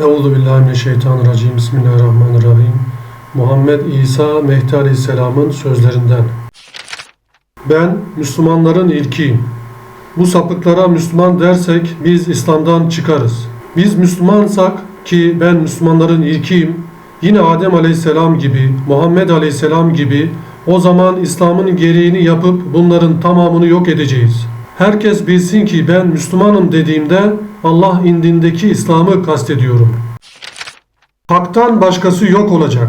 Euzu billahi mineşşeytanirracim. Bismillahirrahmanirrahim. Muhammed İsa Mehdi Aleyhisselam'ın sözlerinden. Ben Müslümanların ilkiyim. Bu sapıklara Müslüman dersek biz İslam'dan çıkarız. Biz Müslümansak ki ben Müslümanların ilkiyim. Yine Adem Aleyhisselam gibi, Muhammed Aleyhisselam gibi o zaman İslam'ın gereğini yapıp bunların tamamını yok edeceğiz. Herkes bilsin ki ben Müslümanım dediğimde Allah indindeki İslam'ı kastediyorum. Hak'tan başkası yok olacak.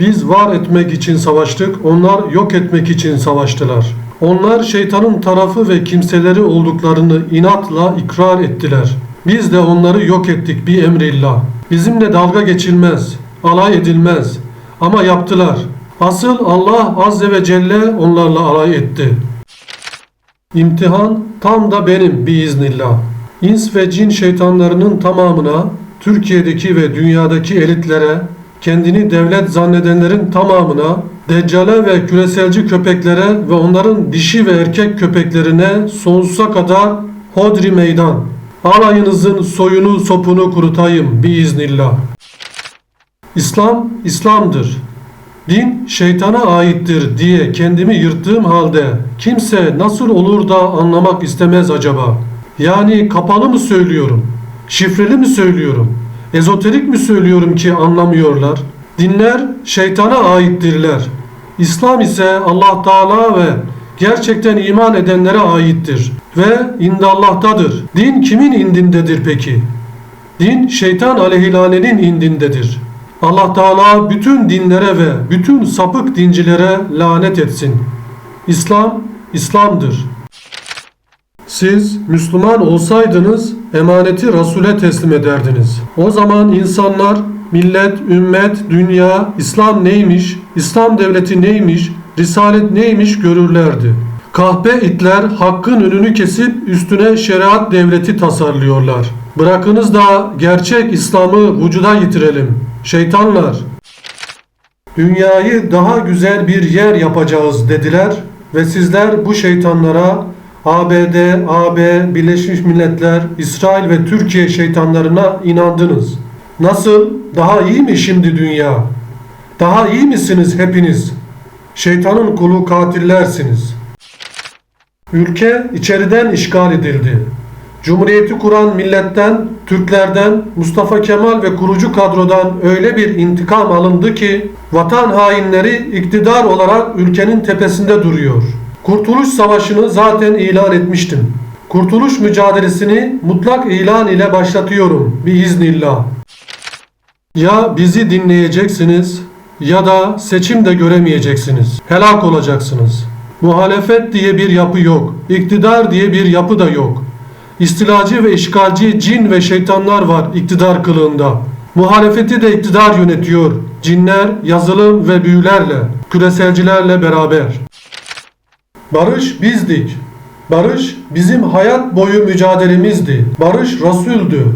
Biz var etmek için savaştık, onlar yok etmek için savaştılar. Onlar şeytanın tarafı ve kimseleri olduklarını inatla ikrar ettiler. Biz de onları yok ettik bir emrillah. Bizimle dalga geçilmez, alay edilmez. Ama yaptılar. Asıl Allah Azze ve Celle onlarla alay etti. İmtihan tam da benim biiznillah. İns ve cin şeytanlarının tamamına, Türkiye'deki ve dünyadaki elitlere, kendini devlet zannedenlerin tamamına, deccale ve küreselci köpeklere ve onların dişi ve erkek köpeklerine sonsuza kadar hodri meydan. Alayınızın soyunu sopunu kurutayım biiznillah. İslam, İslam'dır. Din şeytana aittir diye kendimi yırttığım halde kimse nasıl olur da anlamak istemez acaba? Yani kapalı mı söylüyorum? Şifreli mi söylüyorum? Ezoterik mi söylüyorum ki anlamıyorlar? Dinler şeytana aittirler. İslam ise Allah Teala ve gerçekten iman edenlere aittir ve indallah'tadır. Din kimin indindedir peki? Din şeytan aleyhilanenin indindedir. Allah Teala bütün dinlere ve bütün sapık dincilere lanet etsin. İslam, İslam'dır. Siz Müslüman olsaydınız emaneti Resul'e teslim ederdiniz. O zaman insanlar millet, ümmet, dünya, İslam neymiş, İslam devleti neymiş, Risalet neymiş görürlerdi. Kahpe itler hakkın önünü kesip üstüne şeriat devleti tasarlıyorlar. Bırakınız da gerçek İslam'ı vücuda getirelim. Şeytanlar, dünyayı daha güzel bir yer yapacağız dediler ve sizler bu şeytanlara ABD, AB, Birleşmiş Milletler, İsrail ve Türkiye şeytanlarına inandınız. Nasıl? Daha iyi mi şimdi dünya? Daha iyi misiniz hepiniz? Şeytanın kulu katillersiniz. Ülke içeriden işgal edildi. Cumhuriyeti kuran milletten, Türklerden, Mustafa Kemal ve kurucu kadrodan öyle bir intikam alındı ki vatan hainleri iktidar olarak ülkenin tepesinde duruyor. Kurtuluş Savaşı'nı zaten ilan etmiştim. Kurtuluş mücadelesini mutlak ilan ile başlatıyorum biiznillah. Ya bizi dinleyeceksiniz ya da seçim de göremeyeceksiniz. Helak olacaksınız. Muhalefet diye bir yapı yok. İktidar diye bir yapı da yok. İstilacı ve işgalci cin ve şeytanlar var iktidar kılığında. Muhalefeti de iktidar yönetiyor. Cinler, yazılım ve büyülerle, küreselcilerle beraber. Barış bizdik. Barış bizim hayat boyu mücadelemizdi. Barış Resul'dü.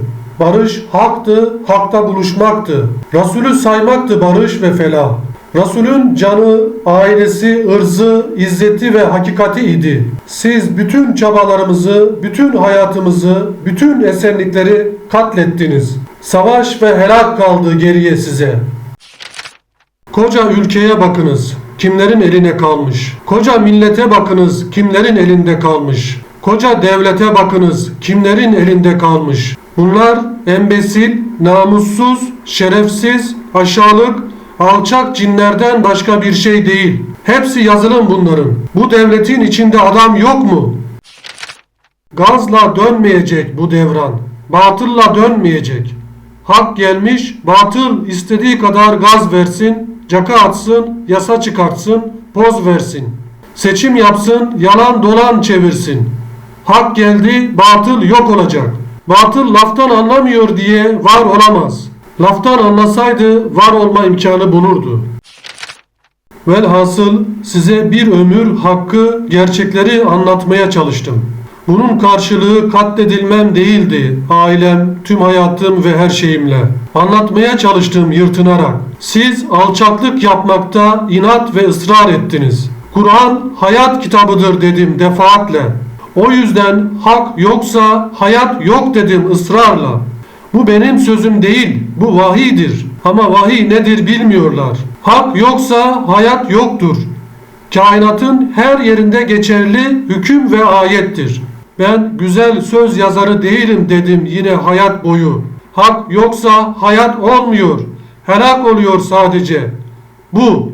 Barış haktı, hakta buluşmaktı. Resulü saymaktı barış ve felah. Resulün canı, ailesi, ırzı, izzeti ve hakikati idi. Siz bütün çabalarımızı, bütün hayatımızı, bütün esenlikleri katlettiniz. Savaş ve helak kaldı geriye size. Koca ülkeye bakınız. Kimlerin eline kalmış? Koca millete bakınız. Kimlerin elinde kalmış? Koca devlete bakınız. Kimlerin elinde kalmış? Bunlar embesil, namussuz, şerefsiz, aşağılık, alçak cinlerden başka bir şey değil. Hepsi yazılım bunların. Bu devletin içinde adam yok mu? Gazla dönmeyecek bu devran. Batılla dönmeyecek. Hak gelmiş, batıl istediği kadar gaz versin, caka atsın, yasa çıkartsın, poz versin. Seçim yapsın, yalan dolan çevirsin. Hak geldi, batıl yok olacak. Batıl laftan anlamıyor diye var olamaz. Laftan anlasaydı var olma imkanı bulurdu. Velhasıl size bir ömür hakkı, gerçekleri anlatmaya çalıştım. Bunun karşılığı katledilmem değildi. Ailem, tüm hayatım ve her şeyimle. Anlatmaya çalıştım yırtınarak. Siz alçaklık yapmakta inat ve ısrar ettiniz. Kur'an hayat kitabıdır dedim defaatle. O yüzden hak yoksa hayat yok dedim ısrarla. Bu benim sözüm değil, bu vahiydir. Ama vahiy nedir bilmiyorlar. Hak yoksa hayat yoktur. Kainatın her yerinde geçerli hüküm ve ayettir. Ben güzel söz yazarı değilim dedim yine hayat boyu. Hak yoksa hayat olmuyor. Helak oluyor sadece. Bu